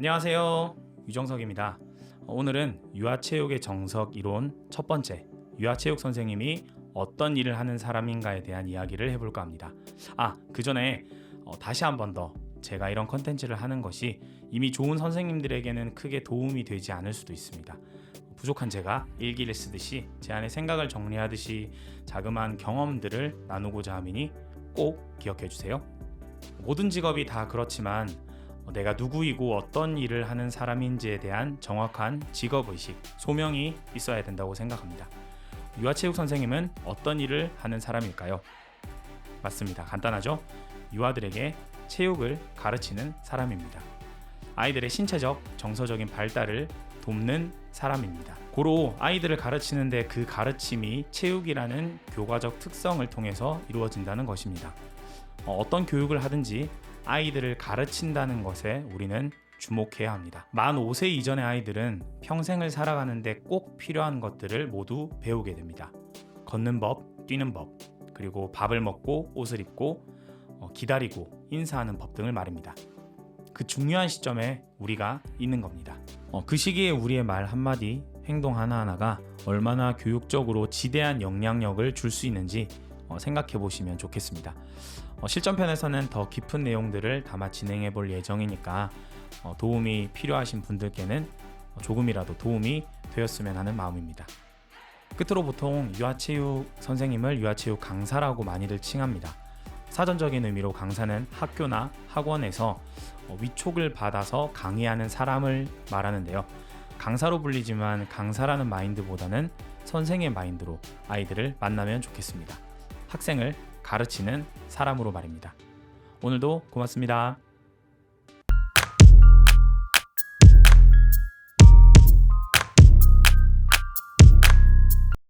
안녕하세요. 유정석입니다. 어, 오늘은 유아체육의 정석 이론 첫 번째, 유아체육 선생님이 어떤 일을 하는 사람인가에 대한 이야기를 해볼까 합니다. 아, 그 전에 어, 다시 한 번 더 제가 이런 컨텐츠를 하는 것이 이미 좋은 선생님들에게는 크게 도움이 되지 않을 수도 있습니다. 부족한 제가 일기를 쓰듯이 제 안의 생각을 정리하듯이 자그마한 경험들을 나누고자 함이니 꼭 기억해 주세요. 모든 직업이 다 그렇지만 어, 내가 누구이고 어떤 일을 하는 사람인지에 대한 정확한 직업의식, 소명이 있어야 된다고 생각합니다. 유아체육 선생님은 어떤 일을 하는 사람일까요? 맞습니다. 간단하죠? 유아들에게 체육을 가르치는 사람입니다. 아이들의 신체적, 정서적인 발달을 돕는 사람입니다. 고로 아이들을 가르치는데 그 가르침이 체육이라는 교과적 특성을 통해서 이루어진다는 것입니다. 어, 어떤 교육을 하든지 아이들을 가르친다는 것에 우리는 주목해야 합니다. 만 5세 이전의 아이들은 평생을 살아가는데 꼭 필요한 것들을 모두 배우게 됩니다. 걷는 법, 뛰는 법, 그리고 밥을 먹고 옷을 입고 어, 기다리고 인사하는 법 등을 말입니다. 그 중요한 시점에 우리가 있는 겁니다. 어, 그 시기에 우리의 말 한마디, 행동 하나하나가 얼마나 교육적으로 지대한 영향력을 줄 수 있는지 어, 생각해 보시면 좋겠습니다. 어, 실전편에서는 더 깊은 내용들을 담아 진행해 볼 예정이니까 어, 도움이 필요하신 분들께는 어, 조금이라도 도움이 되었으면 하는 마음입니다. 끝으로 보통 유아체육 선생님을 유아체육 강사라고 많이들 칭합니다. 사전적인 의미로 강사는 학교나 학원에서 어, 위촉을 받아서 강의하는 사람을 말하는데요. 강사로 불리지만 강사라는 마인드보다는 선생의 마인드로 아이들을 만나면 좋겠습니다. 학생을 가르치는 사람으로 말입니다. 오늘도 고맙습니다.